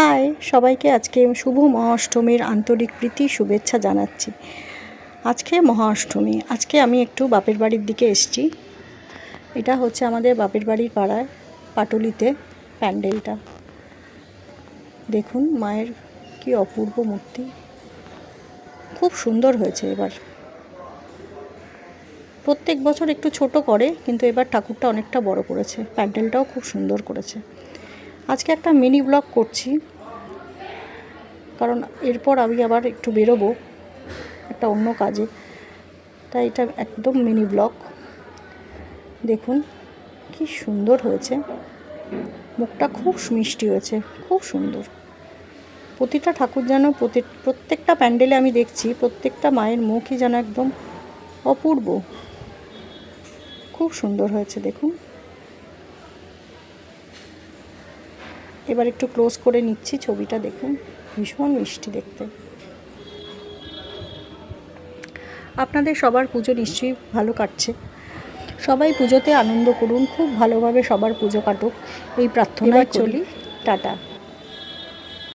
High, সবাইকে আজকে শুভ মহাষ্টমীর আন্তরিক প্রীতি, শুভেচ্ছা জানাচ্ছি। আজকে মহাষ্টমী, আজকে আমি একটু বাপের বাড়ির দিকে এসেছি। এটা হচ্ছে আমাদের বাপের বাড়ির পাড়ায়, পাটুলিতে প্যান্ডেলটা। দেখুন, মায়ের কি অপূর্ব মূর্তি। খুব সুন্দর হয়েছে এবার। প্রত্যেক বছর একটু ছোট করে, কিন্তু এবার ঠাকুরটা অনেকটা বড় করেছে। প্যান্ডেলটাও খুব সুন্দর করেছে। আজকে একটা মিনি ব্লগ করছি। কারণ এরপর আমি আবার একটু বেরোবো একটা অন্য কাজে। তাই এটা একদম মিনি ব্লগ। দেখুন কি সুন্দর হয়েছে। মুখটা খুব মিষ্টি হয়েছে, খুব সুন্দর। প্রতিটা ঠাকুর যেন প্রতি প্রত্যেকটা প্যান্ডেলে আমি দেখছি, প্রত্যেকটা মায়ের মুখই যেন একদম অপূর্ব। খুব সুন্দর হয়েছে, দেখুন। এবার একটু ক্লোজ করে নিচ্ছি ছবিটা দেখুন। ভীষণ মিষ্টি দেখতে। আপনাদের সবার পুজো নিশ্চয়ই ভালো কাটছে। সবাই পুজোতে আনন্দ করুন খুব ভালোভাবে সবার পুজো কাটুক। এই প্রার্থনায় চলি। টাটা।